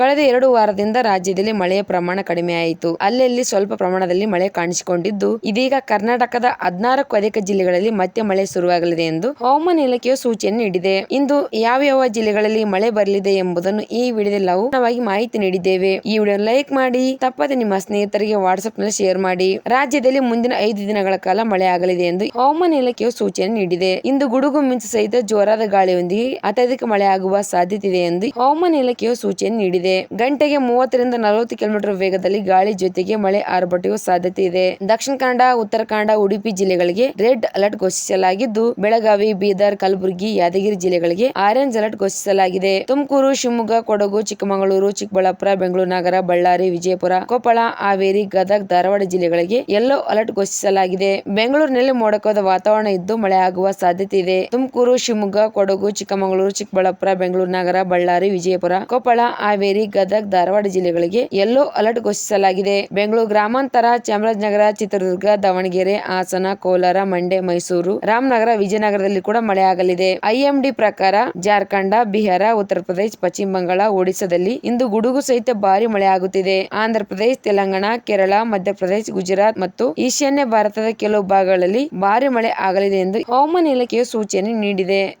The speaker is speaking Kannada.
ಕಳೆದ ಎರಡು ವಾರದಿಂದ ರಾಜ್ಯದಲ್ಲಿ ಮಳೆಯ ಪ್ರಮಾಣ ಕಡಿಮೆಯಾಯಿತು. ಅಲ್ಲಲ್ಲಿ ಸ್ವಲ್ಪ ಪ್ರಮಾಣದಲ್ಲಿ ಮಳೆ ಕಾಣಿಸಿಕೊಂಡಿದ್ದು, ಇದೀಗ ಕರ್ನಾಟಕದ ಹದಿನಾರಕ್ಕೂ ಅಧಿಕ ಜಿಲ್ಲೆಗಳಲ್ಲಿ ಮತ್ತೆ ಮಳೆ ಶುರುವಾಗಲಿದೆ ಎಂದು ಹವಾಮಾನ ಇಲಾಖೆಯು ಸೂಚನೆ ನೀಡಿದೆ. ಇಂದು ಯಾವ ಯಾವ ಜಿಲ್ಲೆಗಳಲ್ಲಿ ಮಳೆ ಬರಲಿದೆ ಎಂಬುದನ್ನು ಈ ವಿಡಿಯೋದಲ್ಲಿ ನಾವು ಮಾಹಿತಿ ನೀಡಿದ್ದೇವೆ. ಈ ವಿಡಿಯೋ ಲೈಕ್ ಮಾಡಿ, ತಪ್ಪದೆ ನಿಮ್ಮ ಸ್ನೇಹಿತರಿಗೆ ವಾಟ್ಸ್ಆಪ್ನಲ್ಲಿ ಶೇರ್ ಮಾಡಿ. ರಾಜ್ಯದಲ್ಲಿ ಮುಂದಿನ ಐದು ದಿನಗಳ ಕಾಲ ಮಳೆ ಆಗಲಿದೆ ಎಂದು ಹವಾಮಾನ ಇಲಾಖೆಯು ಸೂಚನೆ ನೀಡಿದೆ. ಇಂದು ಗುಡುಗು ಮಿಂಚು ಸಹಿತ ಜೋರಾದ ಗಾಳಿಯೊಂದಿಗೆ ಅತ್ಯಧಿಕ ಮಳೆ ಆಗುವ ಸಾಧ್ಯತೆ ಇದೆ ಎಂದು ಹವಾಮಾನ ಇಲಾಖೆಯು ಸೂಚನೆ ನೀಡಿದೆ. ಗಂಟೆಗೆ ಮೂವತ್ತರಿಂದ ನಲವತ್ತು ಕಿಲೋಮೀಟರ್ ವೇಗದಲ್ಲಿ ಗಾಳಿ ಜೊತೆಗೆ ಮಳೆ ಆರ್ಭಟಿಸುವ ಸಾಧ್ಯತೆ ಇದೆ. ದಕ್ಷಿಣ ಕನ್ನಡ, ಉತ್ತರ ಕನ್ನಡ, ಉಡುಪಿ ಜಿಲ್ಲೆಗಳಿಗೆ ರೆಡ್ ಅಲರ್ಟ್ ಘೋಷಿಸಲಾಗಿದ್ದು, ಬೆಳಗಾವಿ, ಬೀದರ್, ಕಲಬುರಗಿ, ಯಾದಗಿರಿ ಜಿಲ್ಲೆಗಳಿಗೆ ಆರೆಂಜ್ ಅಲರ್ಟ್ ಘೋಷಿಸಲಾಗಿದೆ. ತುಮಕೂರು, ಶಿವಮೊಗ್ಗ, ಕೊಡಗು, ಚಿಕ್ಕಮಗಳೂರು, ಚಿಕ್ಕಬಳ್ಳಾಪುರ, ಬೆಂಗಳೂರು ನಗರ, ಬಳ್ಳಾರಿ, ವಿಜಯಪುರ, ಕೊಪ್ಪಳ, ಹಾವೇರಿ, ಗದಗ, ಧಾರವಾಡ ಜಿಲ್ಲೆಗಳಿಗೆ ಯೆಲ್ಲೋ ಅಲರ್ಟ್ ಘೋಷಿಸಲಾಗಿದೆ. ಬೆಂಗಳೂರಿನಲ್ಲಿ ಮೋಡಕವಾದ ವಾತಾವರಣ ಇದ್ದು ಮಳೆ ಆಗುವ ಸಾಧ್ಯತೆ ಇದೆ. ತುಮಕೂರು, ಶಿವಮೊಗ್ಗ, ಕೊಡಗು, ಚಿಕ್ಕಮಗಳೂರು, ಚಿಕ್ಕಬಳ್ಳಾಪುರ, ಬೆಂಗಳೂರು ನಗರ, ಬಳ್ಳಾರಿ, ವಿಜಯಪುರ, ಕೊಪ್ಪಳ, ಹಾವೇರಿ, ಗದಗ, ಧಾರವಾಡ ಜಿಲ್ಲೆಗಳಿಗೆ ಯೆಲ್ಲೋ ಅಲರ್ಟ್ ಘೋಷಿಸಲಾಗಿದೆ. ಬೆಂಗಳೂರು ಗ್ರಾಮಾಂತರ, ಚಾಮರಾಜನಗರ, ಚಿತ್ರದುರ್ಗ, ದಾವಣಗೆರೆ, ಹಾಸನ, ಕೋಲಾರ, ಮಂಡ್ಯ, ಮೈಸೂರು, ರಾಮನಗರ, ವಿಜಯನಗರದಲ್ಲಿ ಕೂಡ ಮಳೆಯಾಗಲಿದೆ. ಐಎಂಡಿ ಪ್ರಕಾರ ಜಾರ್ಖಂಡ ಬಿಹಾರ, ಉತ್ತರ ಪ್ರದೇಶ, ಪಶ್ಚಿಮ ಬಂಗಾಳ, ಒಡಿಶಾದಲ್ಲಿ ಇಂದು ಗುಡುಗು ಸಹಿತ ಭಾರಿ ಮಳೆಯಾಗುತ್ತಿದೆ. ಆಂಧ್ರಪ್ರದೇಶ, ತೆಲಂಗಾಣ, ಕೇರಳ, ಮಧ್ಯಪ್ರದೇಶ, ಗುಜರಾತ್ ಮತ್ತು ಈಶಾನ್ಯ ಭಾರತದ ಕೆಲವು ಭಾಗಗಳಲ್ಲಿ ಭಾರಿ ಮಳೆ ಆಗಲಿದೆ ಎಂದು ಹವಾಮಾನ ಇಲಾಖೆಯು ಸೂಚನೆ ನೀಡಿದೆ.